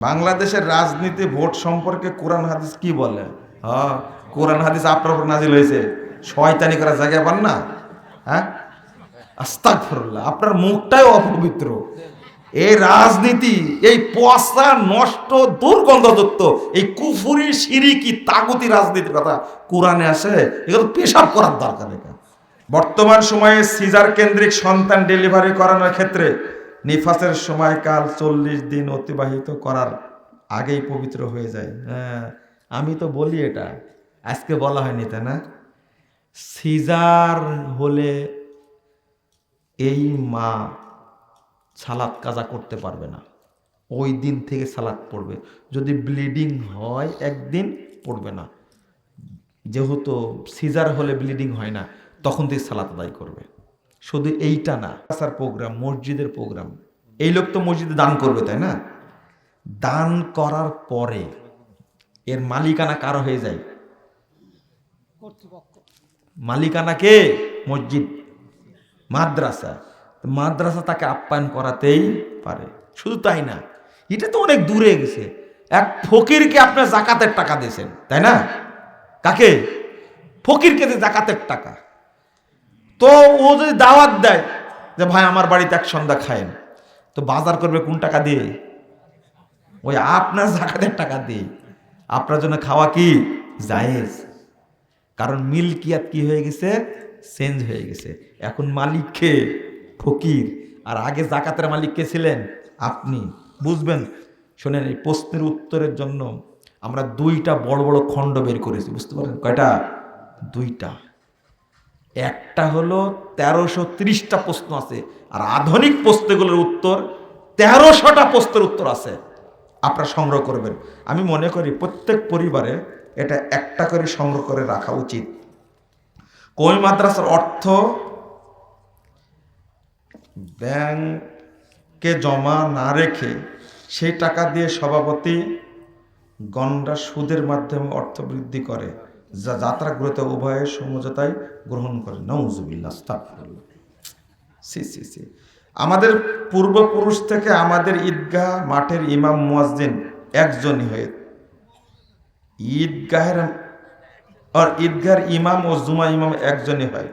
বাংলাদেশের রাজনীতি ভোট সম্পর্কে কোরআন হাদিস কি বলে? হ্যাঁ কোরআন হাদিস আপনার উপর নাজিল হয়েছে। শয়তানি করার জায়গা পান না? হ্যাঁ? আস্তাগফিরুল্লাহ, আপনার মুখটাই অপবিত্র। এই রাজনীতি, এই পয়সা নষ্ট, দুর্গন্ধযুক্ত, এই কুফুরি, সিরিকি, তাগুতি রাজনীতির কথা কোরআনে আসে, এগুলো পেশাব করার দরকার এটা বর্তমান সময়ে সিজার কেন্দ্রিক সন্তান ডেলিভারি করানোর ক্ষেত্রে নিফাসের সময়কাল চল্লিশ দিন অতিবাহিত করার আগেই পবিত্র হয়ে যায়। হ্যাঁ আমি তো বলি এটা। আজকে বলা হয়নি, তাই না? সিজার হলে এই মা সালাদ কাজা করতে পারবে না। ওই দিন থেকে সালাদ পড়বে। যদি ব্লিডিং হয়, একদিন পড়বে না। যেহেতু সিজার হলে ব্লিডিং হয় না, তখন থেকে সালাত আদায় করবে। শুধু এইটা না আসার প্রোগ্রাম মসজিদের প্রোগ্রাম এই লোক তো মসজিদে দান করবে তাই না? দান করার পরে এর মালিকানা কারও হয়ে যায়? মালিকানা কে? মসজিদ। মাদ্রাসা। মাদ্রাসা তাকে আপ্যায়ন করাতেই পারে। শুধু তাই না এটা তো অনেক দূরে গেছে। এক ফকিরকে আপনার জাকাতের টাকা দিয়েছেন তাই না? কাকে? ফকিরকে জাকাতের টাকা। তো ও যদি দাওয়াত দেয় যে, ভাই, আমার বাড়িতে এক সন্ধ্যা খায়েন। তো বাজার করবে কোন টাকা দিয়ে? ওই আপনার জাকাতের টাকা দিয়ে। আপনার জন্য খাওয়া কি? জায়েজ। কারণ মিল্কিয়াত কি হয়ে গেছে? চেঞ্জ হয়ে গেছে। এখন মালিক কে? ফকির। আর আগে জাকাতের মালিক কে ছিলেন? আপনি। বুঝবেন? শোনেন, এই প্রশ্নের উত্তরের জন্য আমরা দুইটা বড় বড় খণ্ড বের করেছি। বুঝতে পারেন কয়টা? দুইটা। একটা হলো তেরোশো ত্রিশটা প্রশ্ন আছে, আর আধুনিক প্রশ্নগুলোর উত্তর তেরোশোটা প্রশ্নের উত্তর আছে। আপনারা সংগ্রহ করবেন। আমি মনে করি প্রত্যেক পরিবারে এটা একটা করে সংগ্রহ করে রাখা উচিত। কই মাদ্রাসার অর্থ? ব্যাংকে জমা না রেখে সেই টাকা দিয়ে সভাপতি গন্ডা সুদের মাধ্যমে অর্থ বৃদ্ধি করে। যা যাত্রাগুলোতে উভয়ের সমঝোতায় গ্রহণ করে। নৌজুবিল্লা সি সি সি। আমাদের পূর্বপুরুষ থেকে আমাদের ঈদগাহ মাঠের ইমাম মুয়াজ্জিন একজনই হয়ে ঈদগাহের আর ঈদগাহের ইমাম ও জুমা ইমাম একজনই হয়।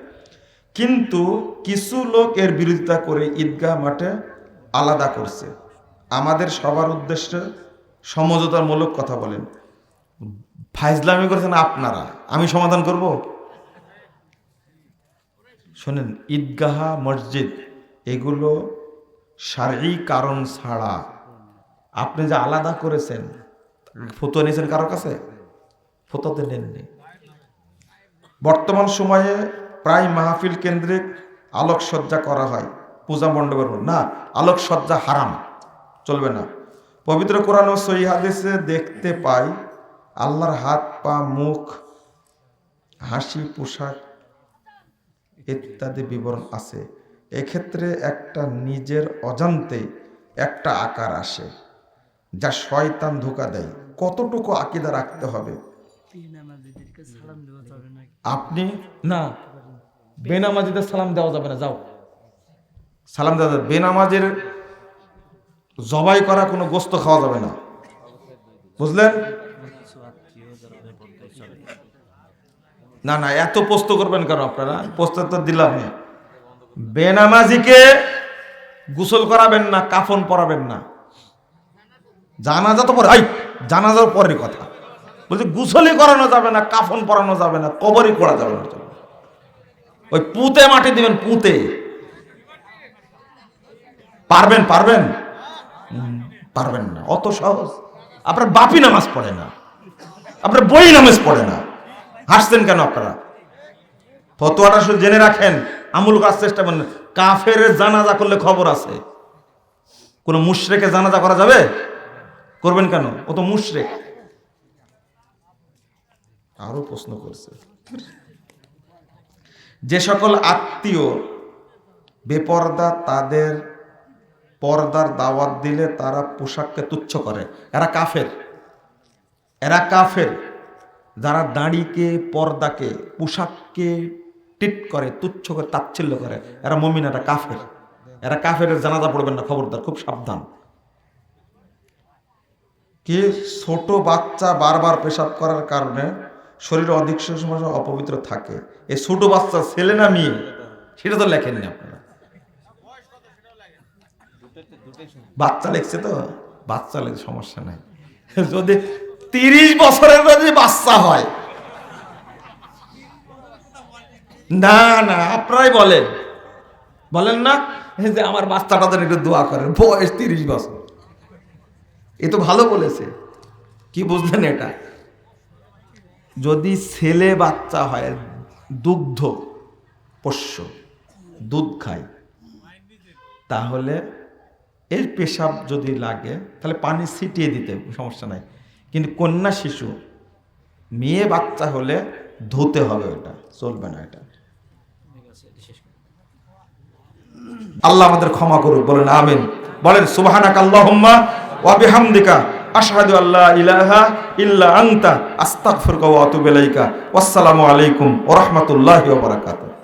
কিন্তু কিছু লোক এর বিরোধিতা করে ঈদগাহ মাঠে আলাদা করছে। আমাদের সবার উদ্দেশ্যে সমঝোতামূলক কথা বলেন। ফাইজলামি করেছেন আপনারা, আমি সমাধান করব? শোনেন, ঈদগাহ মসজিদ, এগুলো সারি কারণ ছাড়া। আপনি যে আলাদা করেছেন ফটো নিয়েছেন কারোর কাছে? ফটোতে নেননি। বর্তমান সময়ে প্রায় মাহফিল কেন্দ্রিক আলোকসজ্জা করা হয়, পূজা মণ্ডপের না, আলোকসজ্জা হারাম, চলবে না। পবিত্র কোরআন ও সহি দেখতে পাই আল্লাহর হাত পা মুখ হাসি পোশাক ইত্যাদি বিবরণ আছে। এক্ষেত্রে একটা নিজের অজান্তে একটা আকার আসে যা শয়তান ধোকা দেয়। কতটুকু আকিদা রাখতে হবে? আপনি? না। বেনামাজিদের সালাম দেওয়া যাবে না যাও। সালাম দেওয়া যাবে বেনামাজের জবাই করা কোনো গোস্ত খাওয়া যাবে না। বুঝলেন? না না, এত পোস্ত করবেন কেন আপনারা? পোস্ত তো দিলাম। বেনামাজিকে গোসল করাবেন না, কাফন পরাবেন না। জানাজা তো পরে জানাজার পরের কথা। বলছি, গুসলই করানো যাবে না, কাফন পরানো যাবে না, কবরই করা যাবে না। ওই পুঁতে মাটি দিবেন, পুঁতে। পারবেন পারবেন? পারবেন না, অত সহজ। আপনার বাপি নামাজ পড়ে না। আপনার বই নামাজ পড়ে না। হাসছেন কেন আপনারা? ফতোয়াটা শুধু জেনে রাখেন, আমুল কাজ চেষ্টা করেন। কাফের জানাজা করলে খবর আছে। কোনো মুশরেকে জানাজা করা যাবে? করবেন কেন? ও তো মুশরেক। আরও প্রশ্ন করছে। যে সকল আত্মীয় বেপর্দা তাদের পর্দার দাওয়াত দিলে তারা পোশাককে তুচ্ছ করে। এরা কাফের। এরা কাফের। যারা দাড়িকে, পর্দাকে, পোশাককে টিট করে, তুচ্ছ করে, তাচ্ছিল্য করে, এরা মমিন, এরা কাফের। এরা কাফের জানাজা পড়বেন না, খবরদার, খুব সাবধান। কে? ছোট বাচ্চা বারবার পেশাব করার কারণে শরীরে অধিক সময় অপবিত্র থাকে। এই ছোট বাচ্চা ছেলে না মেয়ে? সেটা তো লেখেননি আপনারা। বাচ্চা লেখছে তো? বাচ্চা লেখে সমস্যা নাই। যদি তিরিশ বছরের যদি বাচ্চা হয়। না না, আপনারাই বলেন। বলেন না যে আমার বাচ্চাটা যেন একটু দোয়া করেন। বয়স তিরিশ বছর। এ তো ভালো বলেছে। কি বুঝলেন এটা? যদি ছেলে বাচ্চা হয়, দুগ্ধ, পোষ্য, দুধ খায়, তাহলে এর পেশাব যদি লাগে, তাহলে পানি ছিটিয়ে দিতে সমস্যা নাই। কিন্তু কন্যা শিশু, মেয়ে বাচ্চা হলে ধুতে হবে ওটা, চলবে না এটা। আল্লাহ আমাদের ক্ষমা করুক, বলেন আমিন। বলেন, সুবহানাক আল্লাহুম্মা ওয়া বিহামদিকা, আশহাদু আল্লা ইলাহা ইল্লা আনতা, আস্তাগফিরুকা ওয়া আতুবু ইলাইকা। ওয়াসসালামু আলাইকুম ওয়া রাহমাতুল্লাহি ওয়া বারাকাতুহু।